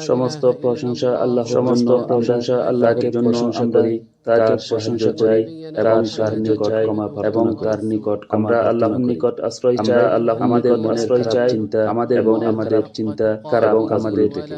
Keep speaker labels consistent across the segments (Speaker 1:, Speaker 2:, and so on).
Speaker 1: সমস্ত প্রশংসা আল্লাহ
Speaker 2: সমস্ত
Speaker 1: প্রশংসা আল্লাহকে প্রশংসা করি তার প্রশংসা চাই এবং তার নিকট ক্ষমা এবং তার নিকট আমরা আল্লাহর নিকট আশ্রয় চাই আল্লাহ আমাদের আশ্রয় চাই চিন্তা আমাদের মনে আমাদের চিন্তা কারা এবং আমাদের থেকে।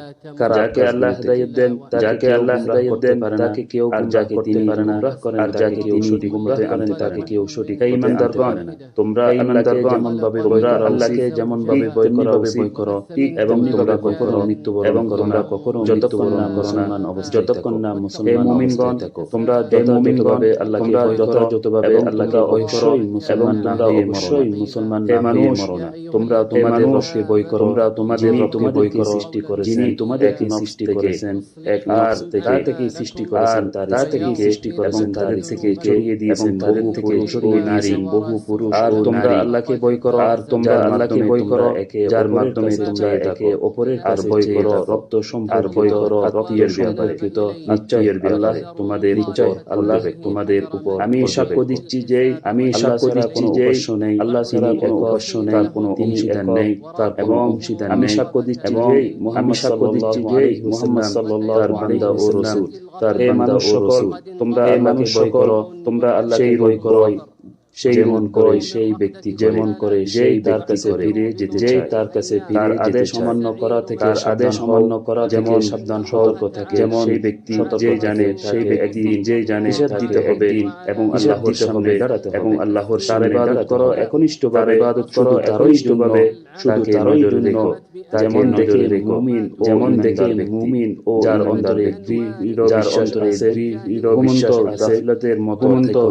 Speaker 1: যাকে আল্লাহ হেদায়েত দেন যাকে আল্লাহ হেদায়েত দেন তাকে কেউ আর যাকে তিনি গুমরাহ করেন আর যাকে কেউ সঠিক গুমরাহে আনেন তাকে কেউ সঠিক এই ইমানদারগণ তোমরা ইমানদারগণ যেমন ভাবে তোমরা আল্লাহকে যেমন ভাবে ভয় করো ভয় করো এবং তোমরা কখনো মৃত্যুবরণ তোমরা কখনো যতক্ষণ না মুসলমান অবস্থা যতক্ষণ না মুসলমান মুমিনগণ তোমরা যথাযথভাবে আল্লাহকে যথাযথভাবে আল্লাহকে অবশ্যই মুসলমান না। হয়ে অবশ্যই মুসলমান না হয়ে মরো না। তোমরা তোমাদের রবকে বই করো। তোমরা তোমাদের রবকে বই করো সৃষ্টি করেছেন যিনি তোমাদেরকে সৃষ্টি করেছেন এক আর তার থেকে সৃষ্টি করেছেন তার থেকে সৃষ্টি করেছেন তাদের থেকে চড়িয়ে দিয়েছেন তাদের থেকে চড়িয়ে নারী। বহু পুরুষ আর তোমরা আল্লাহকে বই করো আর তোমরা আল্লাহকে বই করো যার মাধ্যমে তোমরা একে অপরের আর করো রক্ত সম্পর্কিত আল্লাহ তোমাদের নিশ্চয় আল্লাহ তোমাদের উপর। আমি সাক্ষ্য দিচ্ছি যে আমি সাক্ষ্য দিচ্ছি যে নেই আল্লাহ ছাড়া কোনো নেই তার কোনো অংশীদার নেই তার এবং অংশীদার আমি সাক্ষ্য দিচ্ছি যে আমি সাক্ষ্য দিচ্ছি যে মুহাম্মদ সাল্লাল্লাহু আলাইহি ও রাসূল তার বান্দা ও রাসূল তোমরা আল্লাহকে ভয় করো তোমরা আল্লাহকে ভয় করো। সেই মন করে সেই ব্যক্তি যেমন করে সেই তার কাছে ফিরে যেতে যেই তার কাছে তার আদেশ অমান্য করা থেকে আদেশ অমান্য করা যেমন সাবধান সতর্ক থাকে যেমন সেই ব্যক্তি যে জানে সেই ব্যক্তি যে জানে হিসাব দিতে হবে এবং আল্লাহর সামনে দাঁড়াতে এবং আল্লাহর সামনে ইবাদত করো একনিষ্ঠ ভাবে ইবাদত করো একনিষ্ঠ ভাবে শুধু তারই জন্য যেমন দেখে মুমিন যেমন দেখে মুমিন ও যার অন্তরে যার অন্তরে দৃঢ় বিশ্বাস আছে গাফলতের মতো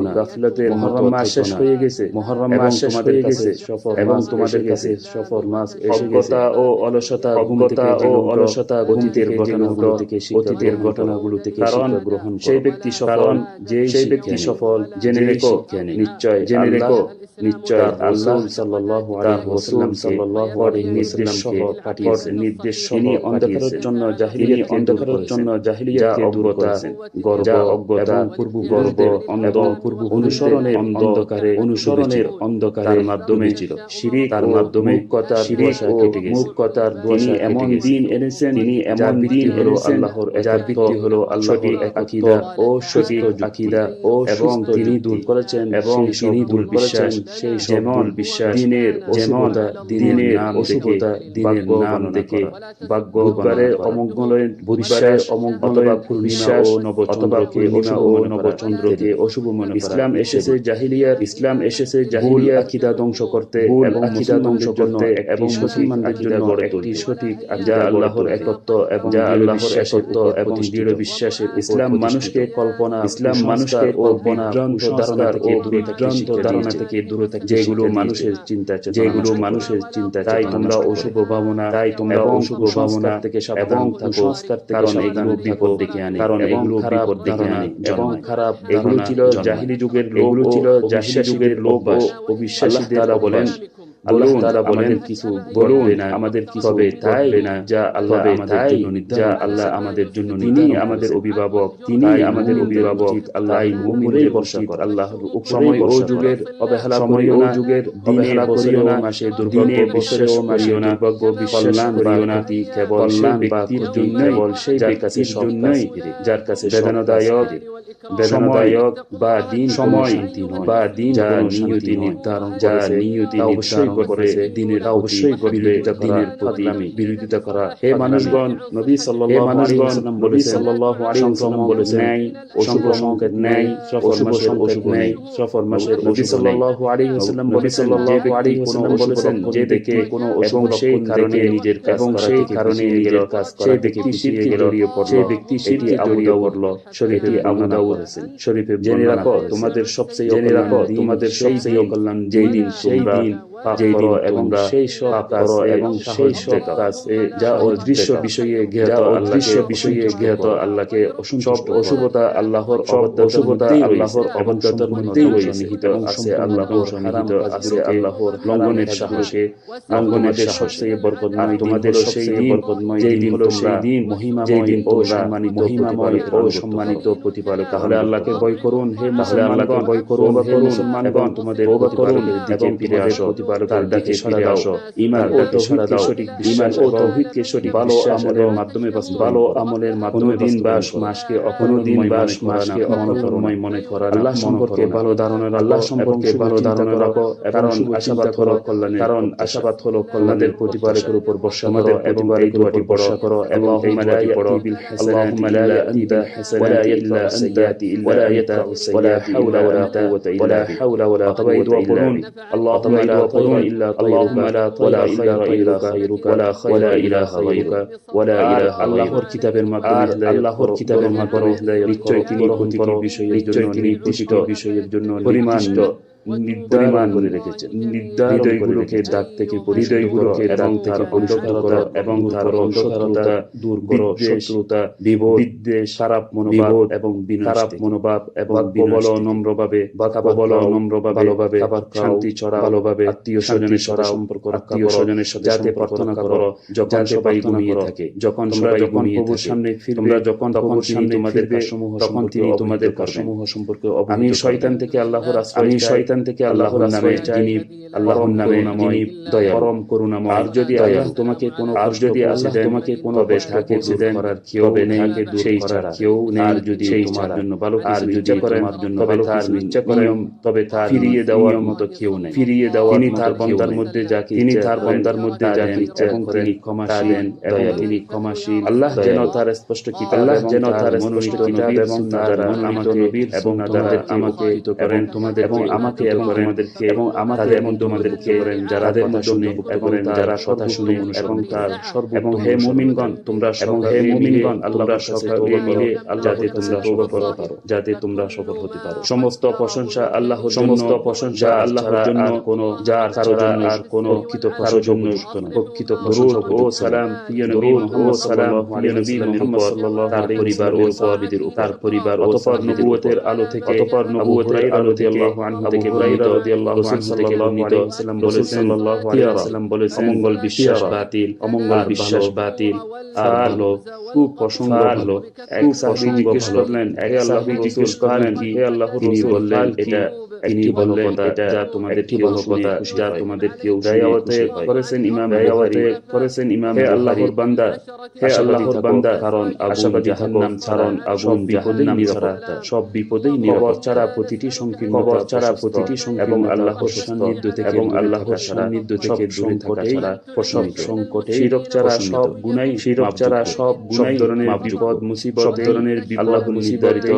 Speaker 1: গাফলতের মহরম মাস শেষ হয়ে গেছে। মহরম মাস শেষ হয়ে গেছে। সফর এবং তোমাদের কাছে সফর মাস এসে গেছে। ও অলসতা অজ্ঞতা ও অলসতা অতীতের ঘটনাগুলো থেকে অতীতের ঘটনাগুলো থেকে কারণ গ্রহণ সেই ব্যক্তি সফল যে সেই ব্যক্তি সফল জেনে রেখো নিশ্চয় জেনে রেখো নিশ্চয় আল্লাহ সাল্লাল্লাহু আলাইহি ওয়াসাল্লাম সাল্লাল্লাহু আলাইহি ওয়াসাল্লাম সহ নির্দেশ তিনি অন্ধকারের জন্য জাহিলিয়াত অন্ধকারের জন্য দূর করেছেন। গর্ব অজ্ঞতা। পূর্ব গর্ব এবং পূর্ব অনুসরণের অন্ধকারে অনুসরণের অন্ধকারের মাধ্যমে ছিল। শিরিক তার মাধ্যমে মুক্কতার দোষা কেটে গেছে। মুক্কতার তিনি এমন দিন এনেছেন তিনি এমন দিন হলো আল্লাহর যার ভিত্তি হলো আল্লাহর আকীদা ও সঠিক আকীদা ও এবং তিনি দূর করেছেন এবং তিনি দূর বিশ্বাস সেই যেমন বিশ্বাস দিনের অশুভতা দিনের অশুভতা দিনের নাম দেখে ভাগ্য বুধবারের অমঙ্গলের বুধবারের অমঙ্গল বিশ্বাস ও নবচন্দ্রকে ও নবচন্দ্রকে অশুভ মনে ইসলাম এসেছে জাহিলিয়ার ইসলাম এসেছে জাহিলিয়া আকিদা ধ্বংস করতে এবং আকিদা ধ্বংস করতে এবং মুসলমানদের জন্য একটি সঠিক যা আল্লাহর একত্ব এবং যা আল্লাহর একত্ব এবং দৃঢ় বিশ্বাসের ইসলাম মানুষকে কল্পনা ইসলাম মানুষকে কল্পনা ধারণা থেকে দূরে বিভ্রান্ত ধারণা থেকে দূরে থাকে যেগুলো মানুষের চিন্তা যেগুলো মানুষের চিন্তা তাই তোমরা অশুভ ভাবনা তাই তোমরা অশুভ ভাবনা থেকে সাবধান থাকো। কারণ এগুলো বিপদ ডেকে আনে কারণ এগুলো বিপদ ডেকে আনে এবং খারাপ এগুলো ছিল জাহিলি যুগের লোক ছিল জাহিলি যুগের লোক অবিশ্বাসীদের বলেন আল্লাহ তাআলা বলেন কিছু বলুন না আমাদের কি হবে তাই না। যা আল্লাহ আমাদের জন্য যা আল্লাহ আমাদের জন্য তিনি আমাদের অভিভাবক তিনি আমাদের অভিভাবক আল্লাহ মুমিনের ভরসা কর। আল্লাহর সময় ও যুগের অবহেলা করিও না যুগের অবহেলা করিও না মাসে দুর্ভাগ্য বছরে ও মাসে দুর্ভাগ্য বিকল্যাণ করিও না কেবল ব্যক্তির জন্য কেবল সেই ব্যক্তির জন্যই যার কাছে বেদনাদায়ক বেদনাদায়ক বা দিন সময় বা দিন যা নিয়তি নির্ধারণ যা নিয়তি অবশ্যই করেছে দিনের অবশ্যই করবে দিনের প্রতি বিরোধিতা করা হে মানুষগণ নবী সাল্লাল্লাহু ওয়াসাল্লাম নবী সাল্লাল্লাহু আলাইহি ওয়াসাল্লাম বলেছেন ন্যায় অশুভ সংকেত ন্যায় অশুভ ন্যায় সফর মাসের নবী সাল্লাল্লাহু আলাইহি ওয়াসাল্লাম নবী সাল্লাল্লাহু আলাইহি ওয়াসাল্লাম বলেছেন যে দেখে কোনো অশুভ সেই কারণে নিজের কাজ এবং সেই কারণে নিজের কাজ সেই ব্যক্তি শিরকে জড়িয়ে পড়ল সেই ব্যক্তি শিরকে জড়িয়ে পড়ল শরীফে আবু দাউদ শরীফে জেনে রাখো তোমাদের সবচেয়ে জেনে রাখো তোমাদের সবচেয়ে কল্যাণ যেই দিন। সেই দিন।
Speaker 3: যেই দিন
Speaker 1: এবং সেই সব কাজ এবং সেই সব
Speaker 3: দেখাও।
Speaker 1: কাজ
Speaker 3: যা অদৃশ্য বিষয়ে জ্ঞাত
Speaker 1: অদৃশ্য বিষয়ে জ্ঞাত আল্লাহকে
Speaker 3: সব অশুভতা আল্লাহর
Speaker 1: অশুভতা আল্লাহর মধ্যেই রয়েছে এবং
Speaker 3: আছে
Speaker 1: সম্পূর্ণ
Speaker 3: আল্লাহর
Speaker 1: ধ্বংস
Speaker 3: হারাম
Speaker 1: নিহিত আছে আল্লাহর
Speaker 3: লঙ্ঘনের সাহসে লঙ্ঘনের সাহসে
Speaker 1: সবচেয়ে বরকতময়
Speaker 3: তোমাদের
Speaker 1: সেই
Speaker 3: বরকতময়
Speaker 1: যেই
Speaker 3: দিন
Speaker 1: দিন
Speaker 3: হলো
Speaker 1: তোমরা
Speaker 3: সেই দিন
Speaker 1: মহিমাময়
Speaker 3: যেই দিন
Speaker 1: সম্মানিত
Speaker 3: মহিমাময় ও সম্মানিত প্রতিপালক
Speaker 1: তাহলে আল্লাহকে ভয় করুন হে মুসলমানগণ
Speaker 3: ভয় করুন হে মুসলমানগণ
Speaker 1: তোমাদের প্রতিপালকের দিকে ফিরে আসো তার
Speaker 3: দিকে
Speaker 1: দিকে
Speaker 3: ফিরে
Speaker 1: ফিরে
Speaker 3: আসো
Speaker 1: আসো
Speaker 3: ঈমান
Speaker 1: তার
Speaker 3: ও
Speaker 1: ডাকে সাড়া
Speaker 3: তৌহিদকে
Speaker 1: দাও
Speaker 3: সঠিক
Speaker 1: ঈমান
Speaker 3: বিশ্বাস
Speaker 1: ও
Speaker 3: এবং
Speaker 1: তৌহিদকে সঠিক
Speaker 3: ভালো
Speaker 1: বিশ্বাস
Speaker 3: আমলের
Speaker 1: এবং
Speaker 3: মাধ্যমে বাস্তবায়ন
Speaker 1: ভালো
Speaker 3: করো।
Speaker 1: আমলের
Speaker 3: কোনো
Speaker 1: মাধ্যমে
Speaker 3: দিন বা
Speaker 1: বাস্তবায়ন করো।
Speaker 3: মাসকে
Speaker 1: কোনো দিন
Speaker 3: অপরাধময়
Speaker 1: বা
Speaker 3: মনে করো না,
Speaker 1: মাসকে
Speaker 3: মনে করো না।
Speaker 1: অপরাধময় মনে করো না,
Speaker 3: আল্লাহ
Speaker 1: মনে
Speaker 3: সম্পর্কে
Speaker 1: করো না।
Speaker 3: ভালো ধারণা রাখো
Speaker 1: আল্লাহ
Speaker 3: এবং
Speaker 1: সম্পর্কে
Speaker 3: শুভ
Speaker 1: ভালো
Speaker 3: চিন্তা
Speaker 1: ধারণা
Speaker 3: করো
Speaker 1: রাখো
Speaker 3: এবং
Speaker 1: কারণ
Speaker 3: শুভ
Speaker 1: আশাবাদ
Speaker 3: চিন্তা
Speaker 1: হলো
Speaker 3: করো
Speaker 1: কল্যাণের
Speaker 3: কারণ
Speaker 1: প্রত্যাশা।
Speaker 3: আশাবাদ হলো
Speaker 1: আমাদের
Speaker 3: কল্যাণের
Speaker 1: প্রতিপালকের
Speaker 3: প্রত্যাশা।
Speaker 1: উপর ভরসা
Speaker 3: আমাদের
Speaker 1: করো এবং এই
Speaker 3: প্রতিপালকের
Speaker 1: দোয়াটি
Speaker 3: উপর ভরসা করো এবং এই
Speaker 1: اللهم لا
Speaker 3: দোয়াটি পড়ো
Speaker 1: يأتي بالحسنات
Speaker 3: اللهم لا
Speaker 1: إلا
Speaker 3: يأتي
Speaker 1: أنت
Speaker 3: بالحسنات
Speaker 1: ولا
Speaker 3: إلا
Speaker 1: يدفع
Speaker 3: أنت
Speaker 1: السيئات إلا
Speaker 3: ولا
Speaker 1: أنت
Speaker 3: يدفع
Speaker 1: ولا
Speaker 3: السيئات
Speaker 1: حول
Speaker 3: إلا
Speaker 1: ولا
Speaker 3: أنت
Speaker 1: قوة إلا
Speaker 3: ولا
Speaker 1: بك
Speaker 3: حول ولا
Speaker 1: অথবা এই
Speaker 3: قوة
Speaker 1: দোয়া
Speaker 3: إلا
Speaker 1: পড়ুন
Speaker 3: بك
Speaker 1: اللهم
Speaker 3: অথবা এই
Speaker 1: لا
Speaker 3: দোয়া
Speaker 1: طير
Speaker 3: পড়ুন
Speaker 1: إلا
Speaker 3: اللهم
Speaker 1: طيرك
Speaker 3: لا طير
Speaker 1: ولا
Speaker 3: إلا
Speaker 1: خير إلا خيرك
Speaker 3: ولا خير
Speaker 1: ولا
Speaker 3: إلا
Speaker 1: إله غيرك
Speaker 3: خيرك ولا
Speaker 1: আর
Speaker 3: إله
Speaker 1: আল্লাহর
Speaker 3: غيرك
Speaker 1: কিতাবের মাধ্যমে
Speaker 3: আর আল্লাহর কিতাবের মাধ্যমে
Speaker 1: নিশ্চয়ই তিনি
Speaker 3: গ্রহণ
Speaker 1: প্রতিটি
Speaker 3: করো,
Speaker 1: বিষয়ের
Speaker 3: নিশ্চয়ই
Speaker 1: জন্য
Speaker 3: তিনি
Speaker 1: নির্দিষ্ট
Speaker 3: প্রতিটি বিষয়ের জন্য
Speaker 1: পরিমাণ নির্ধারণ করে রেখেছেন হৃদয়গুলোকে দাগ থেকে করো
Speaker 3: হৃদয়গুলোকে দাগ থেকে পরিশুদ্ধ
Speaker 1: অন্ধকারতা এবং তার অন্ধকারতা দূর করো শত্রুতা বিদ্বেষ খারাপ মনোভাব এবং বিনাশ
Speaker 3: খারাপ মনোভাব এবং
Speaker 1: বাক্য
Speaker 3: বিনাশ
Speaker 1: বলো
Speaker 3: থেকে।
Speaker 1: নম্রভাবে
Speaker 3: বাক্য
Speaker 1: খাবার
Speaker 3: নম্রভাবে,
Speaker 1: ভালোভাবে
Speaker 3: খাবার
Speaker 1: শান্তি ছড়াও
Speaker 3: ভালোভাবে,
Speaker 1: আত্মীয় স্বজনের সাথে সম্পর্ক
Speaker 3: আত্মীয় স্বজনের সাথে
Speaker 1: যাতে প্রার্থনা করো
Speaker 3: করো,
Speaker 1: যখন সবাই ঘুমিয়ে থাকে
Speaker 3: যখন
Speaker 1: তোমরা
Speaker 3: সবাই
Speaker 1: যখন
Speaker 3: ঘুমিয়ে
Speaker 1: প্রভুর
Speaker 3: থাকে।
Speaker 1: সামনে ফিরবে
Speaker 3: তোমরা যখন
Speaker 1: তখন
Speaker 3: সামনে
Speaker 1: তোমাদের কাজসমূহ
Speaker 3: তখন
Speaker 1: সম্পর্কে
Speaker 3: তিনি তোমাদের। কাজসমূহ সম্পর্কে
Speaker 1: আমি শয়তান থেকে আল্লাহর আশ্রয়
Speaker 3: আমি
Speaker 1: চাই।
Speaker 3: শয়তান থেকে আল্লাহর
Speaker 1: নামে। যিনি
Speaker 3: আল্লাহর নামে যিনি দয়ালু।
Speaker 1: পরম করুণাময়
Speaker 3: আর যদি আল্লাহ তোমাকে কোনো
Speaker 1: আর যদি আল্লাহ তোমাকে কোনো
Speaker 3: তাকে
Speaker 1: দেন,
Speaker 3: করার কেউ নেই, সেই ছাড়া।
Speaker 1: কেউ নেই,
Speaker 3: আর যদি
Speaker 1: সেই
Speaker 3: তোমার জন্য ভালো
Speaker 1: আর যদি
Speaker 3: করেন,
Speaker 1: তোমার জন্য ভালো
Speaker 3: তার ইচ্ছা করেন,
Speaker 1: তবে তার
Speaker 3: ফিরিয়ে দেওয়ার মতো কেউ নেই।
Speaker 1: ফিরিয়ে দেওয়ার
Speaker 3: তিনি তার বান্দার। মধ্যে যাকে
Speaker 1: তিনি তার বান্দার মধ্যে যাকে ইচ্ছা
Speaker 3: এবং
Speaker 1: করেন,
Speaker 3: তিনি ক্ষমাশীল
Speaker 1: এবং তিনি ক্ষমাশীল
Speaker 3: আল্লাহ যেন তার স্পষ্ট কিতাব
Speaker 1: আল্লাহ যেন
Speaker 3: তার
Speaker 1: স্পষ্ট কিতাব এবং তার
Speaker 3: আমাকে এবং তোমাদেরকে
Speaker 1: আমাকে
Speaker 3: করেন
Speaker 1: এবং তোমাদেরকে
Speaker 3: এবং আমাকে
Speaker 1: উপকৃত
Speaker 3: এবং
Speaker 1: করেন এবং
Speaker 3: তাদের মধ্যে
Speaker 1: তোমাদেরকে
Speaker 3: করেন যারা কথা শুনে এবং
Speaker 1: যারা কথা শুনে এবং তার
Speaker 3: অনুসরণ
Speaker 1: এবং হে মুমিনগণ তোমরা
Speaker 3: এবং হে মুমিনগণ আল্লাহর
Speaker 1: সকলে মিলে
Speaker 3: যাতে তোমরা সফল হতে
Speaker 1: পারো। যাতে তোমরা সফল হতে পারো।
Speaker 3: সমস্ত প্রশংসা আল্লাহর
Speaker 1: সমস্ত প্রশংসা আল্লাহর জন্য
Speaker 3: কোনো
Speaker 1: যার কারও
Speaker 3: জন্য
Speaker 1: আর কোনো
Speaker 3: প্রকৃত কারও
Speaker 1: জন্য। প্রকৃত প্রশংসা
Speaker 3: ও সালাম প্রিয় নবী
Speaker 1: ও
Speaker 3: মুহাম্মদ
Speaker 1: সালাম
Speaker 3: সাল্লাল্লাহু আলাইহি
Speaker 1: নবী মুহাম্মদ সাল্লাল্লাহু আলাইহি
Speaker 3: পরিবার ও সাহাবীদের উপর,
Speaker 1: তার পরিবার ও
Speaker 3: অতঃপর
Speaker 1: সাহাবীদের
Speaker 3: নবুয়তের আলো থেকে
Speaker 1: অতঃপর নবুয়তের আলো থেকে
Speaker 3: রাদিয়াল্লাহু আনহু থেকে
Speaker 1: হুরায়রা
Speaker 3: বর্ণিত,
Speaker 1: রাদিয়াল্লাহু
Speaker 3: রাসূল
Speaker 1: আনহু থেকে
Speaker 3: সাল্লাল্লাহু
Speaker 1: বর্ণিত,
Speaker 3: আলাইহি ওয়াসাল্লাম
Speaker 1: রাসূল
Speaker 3: বলেছেন,
Speaker 1: সাল্লাল্লাহু আলাইহি
Speaker 3: খিয়ারা,
Speaker 1: ওয়াসাল্লাম বলেছেন,
Speaker 3: অমঙ্গল বিশ্বাস
Speaker 1: খিয়ারা,
Speaker 3: বাতিল,
Speaker 1: অমঙ্গল
Speaker 3: আর
Speaker 1: বিশ্বাস
Speaker 3: ভালো,
Speaker 1: বাতিল, আর
Speaker 3: ফাল,
Speaker 1: ভালো,
Speaker 3: কুপ্রসঙ্গ
Speaker 1: ফাল,
Speaker 3: ভালো। এক
Speaker 1: কুপ্রসঙ্গ
Speaker 3: সাহাবী জিজ্ঞেস
Speaker 1: ভালো।
Speaker 3: করলেন,
Speaker 1: এক
Speaker 3: হে আল্লাহর
Speaker 1: সাহাবী
Speaker 3: রাসূল,
Speaker 1: জিজ্ঞেস
Speaker 3: ফাল
Speaker 1: করলেন,
Speaker 3: কি?
Speaker 1: হে আল্লাহর
Speaker 3: তিনি
Speaker 1: রাসূল,
Speaker 3: বললেন,
Speaker 1: ফাল কি?
Speaker 3: এটা
Speaker 1: তিনি বললেন, এটা
Speaker 3: যা তোমাদের কেউ
Speaker 1: কথা, যা তোমাদের কেউ শুনে
Speaker 3: দয়াওয়াতে করেছেন ইমাম
Speaker 1: করেছেন ইমাম
Speaker 3: আল্লাহর বান্দা,
Speaker 1: হে আল্লাহর বান্দা
Speaker 3: কারণ
Speaker 1: আশাবাদী
Speaker 3: জাহান্নাম
Speaker 1: থাকো,
Speaker 3: ছাড়া
Speaker 1: কারণ আগুন ছাড়া
Speaker 3: নিরাপত্তা।
Speaker 1: সব বিপদেই নিরাপত্তা।
Speaker 3: ছাড়া প্রতিটি সংকীর্ণতা
Speaker 1: খবর ছাড়া প্রতিটি
Speaker 3: এবং আল্লাহর সান্নিধ্য থেকে
Speaker 1: এবং আল্লাহর সান্নিধ্য থেকে দূরে থাকা ছাড়া সব সংকটে
Speaker 3: শিরক ছাড়া সব গুনাই
Speaker 1: শিরক ছাড়া সব গুনাই
Speaker 3: ধরনের বিপদ মুসিবত
Speaker 1: ধরনের বিপদ
Speaker 3: নির্ধারিত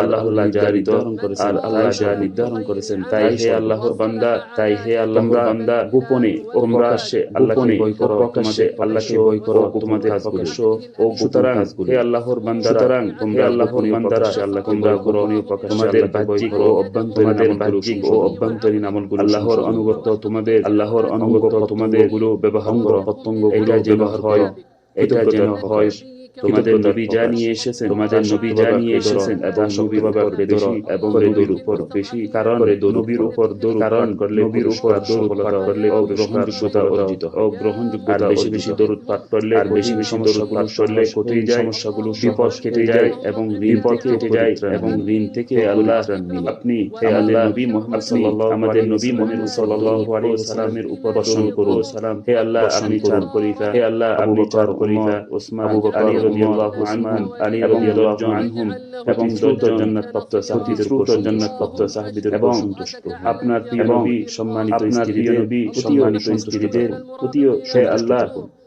Speaker 1: আল্লাহ
Speaker 3: আল্লাহ যা নির্ধারণ করেছেন।
Speaker 1: আল্লাহ যা নির্ধারণ করেছেন।
Speaker 3: তাই হে আল্লাহর
Speaker 1: বান্দা তাই হে আল্লাহর বান্দা
Speaker 3: গোপনে ও প্রকাশ্যে আল্লাহকে ভয় করো
Speaker 1: প্রকাশ্যে আল্লাহকে ভয় করো তোমাদের। প্রকাশ্য ও
Speaker 3: সুতরাং হে আল্লাহর বান্দারা
Speaker 1: সুতরাং
Speaker 3: তোমরা
Speaker 1: আল্লাহর বান্দারা
Speaker 3: প্রকাশ্যে
Speaker 1: তোমরা গোপনে ও প্রকাশ্যে
Speaker 3: তোমাদের বাহ্যিক ও অভ্যন্তরীণ
Speaker 1: বাহ্যিক ও অভ্যন্তরীণ আমলগুলো
Speaker 3: আল্লাহর অনুগত তোমাদের
Speaker 1: আল্লাহর অনুগত
Speaker 3: তোমাদেরগুলো ব্যবহার করো।
Speaker 1: প্রত্যঙ্গগুলো
Speaker 3: এটা যেন
Speaker 1: ব্যবহার
Speaker 3: হয়
Speaker 1: এটা যেন হয়। তোমাদের নবী যা নিয়ে এসেছেন তোমাদের নবী যা নিয়ে এসেছেন এবং উপর বেশি এবং নবীর উপর বেশি কারণ নবীর উপর দরুদ কারণ করলে নবীর উপর দরুদ পাঠ করলে ও গ্রহণযোগ্যতা অর্জিত ও গ্রহণযোগ্যতা বেশি বেশি দরুদ পাঠ করলে আর বেশি বেশি দরুদ পাঠ করলে কেটে যায় সমস্যাগুলো বিপদ কেটে যায় এবং বিপদ কেটে যায় এবং ঋণ থেকে আল্লাহ আপনি হে আল্লাহ নবী মুহাম্মদ সাল্লাল্লাহু আমাদের নবী মুহাম্মদ সাল্লাল্লাহু আলাইহি ওয়াসাল্লামের উপর বর্ষণ করুন। সালাম। হে আল্লাহ আপনি চার খলিফা হে আল্লাহ আপনি চার খলিফা ওসমান আবু বকর রাদিয়াল্লাহু আনহুম আলী রাদিয়াল্লাহু আনহুম এবং দ্রুত জান্নাত সাহাবীদের দ্রুত জান্নাত সাহাবীদের এবং সন্তুষ্ট আপনার প্রিয় নবী সম্মানিত স্ত্রীদের সম্মানিত স্ত্রীদের প্রতিও হে আল্লাহ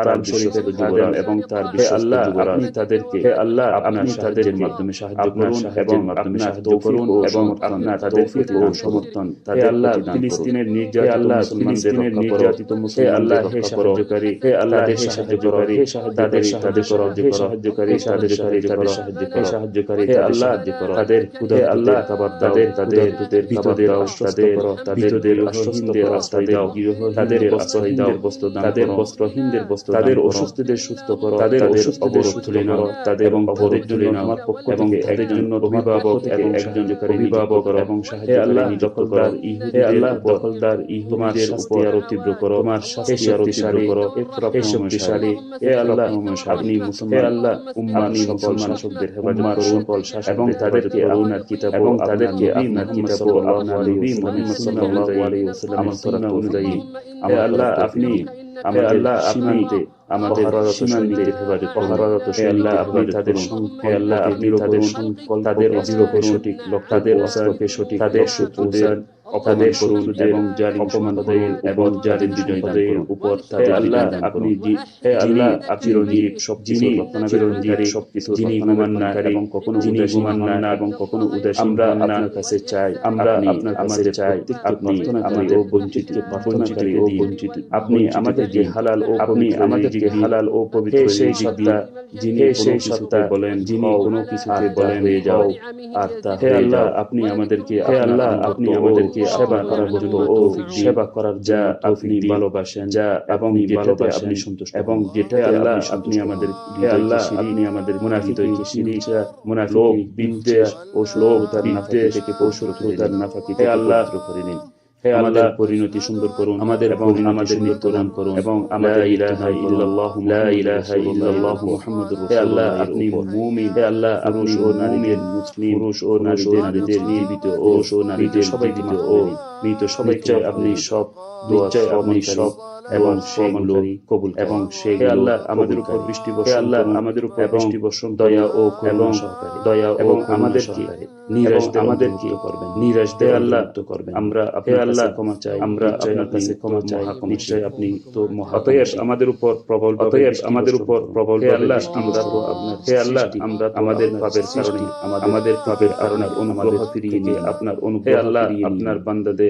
Speaker 1: হারাম শরীফের যুবরাজ
Speaker 3: এবং তার বিশ্বস্ত যুবরাজ
Speaker 1: আপনি তাদেরকে
Speaker 3: হে আল্লাহ
Speaker 1: আপনি
Speaker 3: তাদের
Speaker 1: মাধ্যমে সাহায্য করুন এবং
Speaker 3: মাধ্যমে সাহায্য করুন এবং আপনার তৌফিক ও সমর্থন তাদের
Speaker 1: আল্লাহ ফিলিস্তিনের নির্যাতিত
Speaker 3: আল্লাহ ফিলিস্তিনের নির্যাতিত মুসলিম
Speaker 1: আল্লাহ হে সাহায্যকারী
Speaker 3: হে আল্লাহ হে
Speaker 1: সাহায্যকারী
Speaker 3: হে
Speaker 1: তাদের তাদের
Speaker 3: সাহায্য
Speaker 1: করো। সাহায্যকারী
Speaker 3: সাহায্য
Speaker 1: তাদের
Speaker 3: সাহায্য করো।
Speaker 1: সাহায্যকারী
Speaker 3: হে আল্লাহ
Speaker 1: করো।
Speaker 3: তাদের
Speaker 1: খুদা আল্লাহ
Speaker 3: খাবার
Speaker 1: তাদের তাদের
Speaker 3: তাদের
Speaker 1: বিপদের তাদের
Speaker 3: তাদের
Speaker 1: আশ্বস্ত রাস্তায়
Speaker 3: দাও
Speaker 1: তাদের
Speaker 3: আশ্রয় দাও
Speaker 1: বস্ত্র দান
Speaker 3: তাদের বস্ত্রহীনদের বস্ত্র
Speaker 1: তাদের অসুস্থদের সুস্থ করো
Speaker 3: তাদের অসুস্থদের
Speaker 1: তুলে নাও তাদের
Speaker 3: এবং তাদের
Speaker 1: তুলে নাও
Speaker 3: আমার পক্ষ থেকে একজন অভিভাবক এবং
Speaker 1: একজন অভিভাবক এবং সাহায্য
Speaker 3: আল্লাহ
Speaker 1: দখল
Speaker 3: দখলদার ইহুদি
Speaker 1: আল্লাহ দখলদার
Speaker 3: তোমার
Speaker 1: উপর
Speaker 3: আরও তীব্র করো
Speaker 1: তোমার শাস্তি আরও তীব্র করো এ শক্তিশালী এ আল্লাহ আপনি মুসলমান আল্লাহ উম্মানি সকল শাসকদের
Speaker 3: সকল শাস্তি
Speaker 1: এবং তাদেরকে আপনার কিতাব
Speaker 3: এবং তাদেরকে আপনার কিতাব
Speaker 1: আল্লাহ
Speaker 3: নবী মুহাম্মদ সাল্লাল্লাহু আলাইহি ওয়াসাল্লাম
Speaker 1: আমার সুন্নাহ অনুযায়ী
Speaker 3: আল্লাহ আপনি আমাদের সীমান্তে
Speaker 1: আমাদের সীমান্তে
Speaker 3: সঠিক
Speaker 1: তাদের অস্ত্রকে
Speaker 3: অপমান এবং বিজয়ীদের
Speaker 1: উপর তাদের
Speaker 3: আল্লাহ আপনি
Speaker 1: হে আল্লাহ সব
Speaker 3: যিনি সব
Speaker 1: কিছু
Speaker 3: যিনি
Speaker 1: গুমান
Speaker 3: না
Speaker 1: এবং কখনো
Speaker 3: যিনি গুমান
Speaker 1: না
Speaker 3: এবং কখনো
Speaker 1: আমরা আপনার কাছে চাই
Speaker 3: আমরা আপনার চাই আপনি আমাদের
Speaker 1: বঞ্চিত বঞ্চিতকারী ও বঞ্চিত আপনি আমাদের
Speaker 3: যে
Speaker 1: হালাল ও
Speaker 3: আপনি
Speaker 1: আমাদের যে
Speaker 3: হালাল ও পবিত্র
Speaker 1: সেই সত্তা যিনি
Speaker 3: সেই সত্তা
Speaker 1: বলেন
Speaker 3: যিনি কোনো
Speaker 1: কিছু
Speaker 3: বলেন
Speaker 1: হয়ে যাও আর তা
Speaker 3: হে আল্লাহ আপনি আমাদেরকে
Speaker 1: হে আল্লাহ আপনি আমাদেরকে
Speaker 3: আপনাকে
Speaker 1: সেবা
Speaker 3: করার জন্য
Speaker 1: ও সেবা করার
Speaker 3: যা আপনি ভালোবাসেন
Speaker 1: যা
Speaker 3: এবং
Speaker 1: ভালোবাসেন
Speaker 3: আপনি সন্তুষ্ট
Speaker 1: এবং
Speaker 3: যেটা আল্লাহ
Speaker 1: আপনি
Speaker 3: আমাদের
Speaker 1: আল্লাহ আপনি আমাদের মুনাফি
Speaker 3: তৈরি
Speaker 1: সিরিজা
Speaker 3: মুনাফি
Speaker 1: বিদ্যা ও শ্লোক তার
Speaker 3: নাফাকি
Speaker 1: থেকে
Speaker 3: পৌশুর
Speaker 1: তার নাফাকি
Speaker 3: আল্লাহ
Speaker 1: করে নিন। আমাদের পরিণতি সুন্দর করুন
Speaker 3: আমাদের
Speaker 1: এবং আমাদের মৃত্যুদান করুন
Speaker 3: এবং আমাদের
Speaker 1: ইলাহা ইল্লাল্লাহু
Speaker 3: লা ইলাহা ইল্লাল্লাহু মুহাম্মাদুর রাসূলুল্লাহ।
Speaker 1: আপনি মুমিন আল্লাহ আপনি ও নারীদের মুসলিম
Speaker 3: পুরুষ ও নারীদের
Speaker 1: জীবিত ও
Speaker 3: নারীদের
Speaker 1: সবাই
Speaker 3: ও
Speaker 1: মৃত
Speaker 3: সবাই
Speaker 1: আপনি সব আপনি সব আমাদের উপর
Speaker 3: আমাদের উপর
Speaker 1: তো
Speaker 3: আমরা
Speaker 1: আমাদের উপর প্রবল
Speaker 3: আমাদের উপর প্রবল
Speaker 1: আল্লাহ আমরা আপনার
Speaker 3: হে আমরা
Speaker 1: আমাদের পাপের কারণে
Speaker 3: আমাদের
Speaker 1: পাপের কারণে ফিরিয়ে
Speaker 3: আপনার
Speaker 1: আল্লাহ আপনার বান্দাদের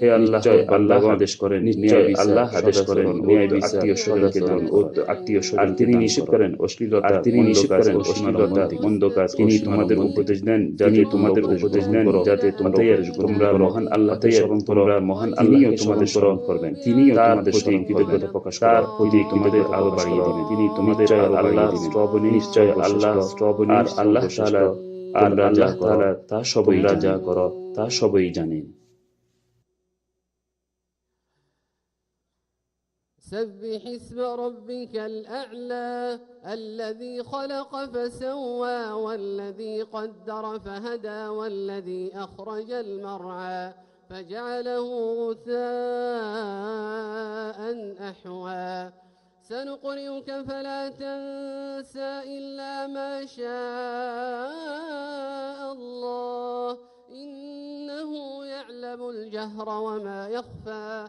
Speaker 3: হে আল্লাহ
Speaker 1: আল্লাহ আদেশ করেন
Speaker 3: আল্লাহ আদেশ করেন
Speaker 1: ন্যায় বিচার
Speaker 3: আত্মীয় স্বজনকে দান
Speaker 1: ও আত্মীয় স্বজন
Speaker 3: তিনি নিষেধ করেন অশ্লীলতা
Speaker 1: আর তিনি নিষেধ করেন অশ্লীলতা মন্দ কাজ
Speaker 3: তিনি তোমাদের উপদেশ দেন যাতে
Speaker 1: তোমাদের উপদেশ দেন যাতে তোমরা মহান আল্লাহ এবং
Speaker 3: তোমরা মহান
Speaker 1: তোমাদের
Speaker 3: স্মরণ
Speaker 1: করবেন। তিনি
Speaker 3: তোমাদের
Speaker 1: প্রতি কৃতজ্ঞতা প্রকাশ
Speaker 3: প্রতি
Speaker 1: তোমাদের
Speaker 3: আলো
Speaker 1: বাড়িয়ে তিনি তোমাদের
Speaker 3: আল্লাহ
Speaker 1: নিশ্চয় আল্লাহ শ্রবণী
Speaker 3: আর আল্লাহ
Speaker 1: আর আল্লাহ তা সবই রাজা করো তা সবই জানেন
Speaker 2: سبح اسم ربك الأعلى الذي خلق فسوى والذي قدر فهدى والذي أخرج المرعى فجعله غثاء أحوى. سنقرئك فلا تنسى إلا ما شاء الله. إنه يعلم الجهر وما يخفى.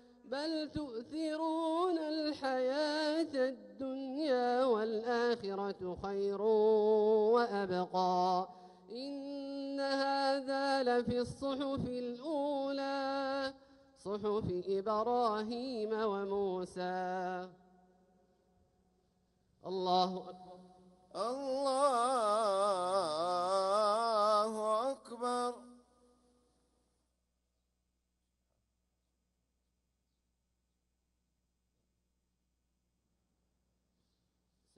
Speaker 2: بل تؤثرون الحياة الدنيا والآخرة خير وأبقى. إن هذا لفي الصحف الأولى صحف إبراهيم وموسى. الله أكبر.
Speaker 4: الله أكبر.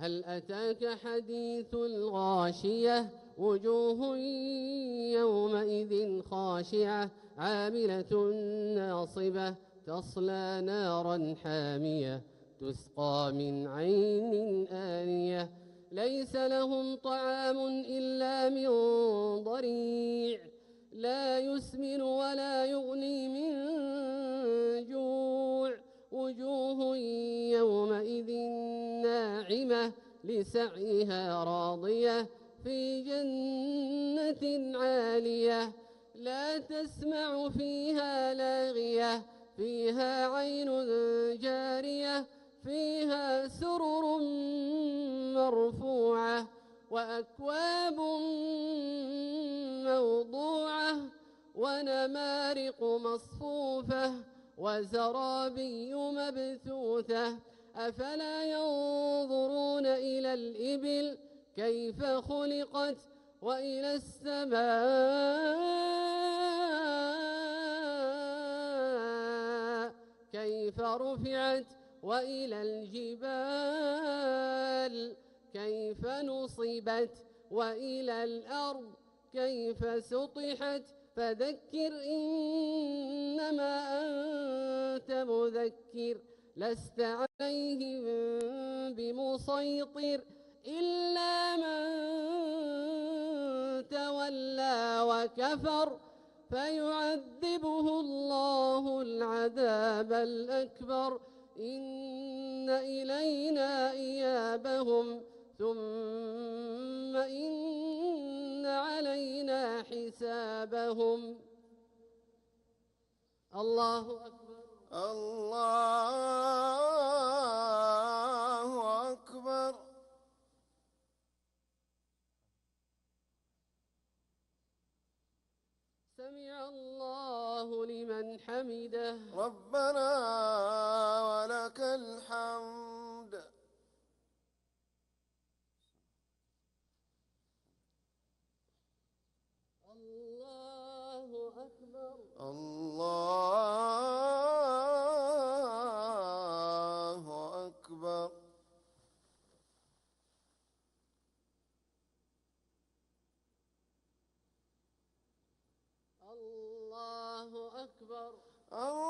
Speaker 2: هل أتاك حديث الغاشية؟ وجوه يومئذ خاشعة عاملة ناصبة تصلى نارا حامية تسقى من عين آنية. ليس لهم طعام إلا من ضريع لا يسمن ولا يغني من جوع. وجوه يومئذ ناعمة لسعيها راضية في جنة عالية. لا تسمع فيها لاغية فيها عين جارية فيها سرر مرفوعة وأكواب موضوعة ونمارق مصفوفة وزرابي مبثوثة. أفلا ينظرون إلى الإبل كيف خلقت وإلى السماء كيف رفعت وإلى الجبال كيف نصبت وإلى الأرض كيف سطحت فذكر إنما أنت مذكر لست عليهم بمسيطر إلا من تولى وكفر فيعذبه الله العذاب الأكبر. إن إلينا إيابهم ثم إن علينا حسابهم. الله أكبر.
Speaker 4: الله أكبر.
Speaker 2: سمع الله لمن حمده.
Speaker 4: ربنا ولك الحمد. Oh.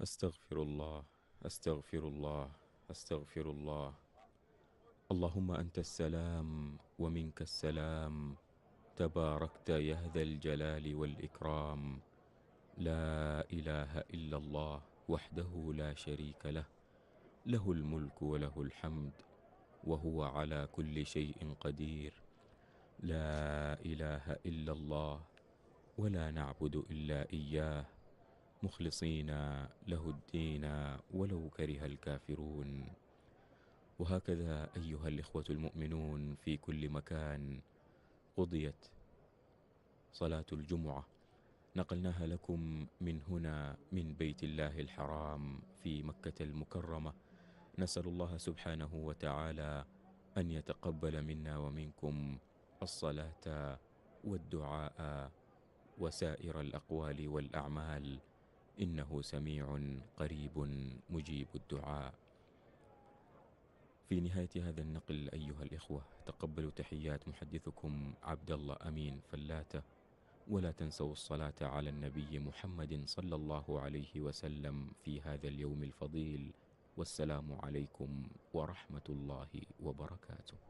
Speaker 5: أستغفر الله أستغفر الله أستغفر الله. اللهم أنت السلام ومنك السلام. تباركت يا ذا الجلال والإكرام. لا إله إلا الله وحده لا شريك له. له الملك وله الحمد وهو على كل شيء قدير. لا إله إلا الله ولا نعبد إلا إياه. مخلصين له الدين ولو كره الكافرون. وهكذا أيها الإخوة المؤمنون في كل مكان قضيت صلاة الجمعة. نقلناها لكم من هنا من بيت الله الحرام في مكة المكرمة. نسأل الله سبحانه وتعالى أن يتقبل منا ومنكم الصلاة والدعاء وسائر الأقوال والأعمال. إنه سميع قريب مجيب الدعاء. في نهاية هذا النقل أيها الإخوة تقبلوا تحيات محدثكم عبد الله أمين فلاتة. ولا تنسوا الصلاة على النبي محمد صلى الله عليه وسلم في هذا اليوم الفضيل. والسلام عليكم ورحمة الله وبركاته.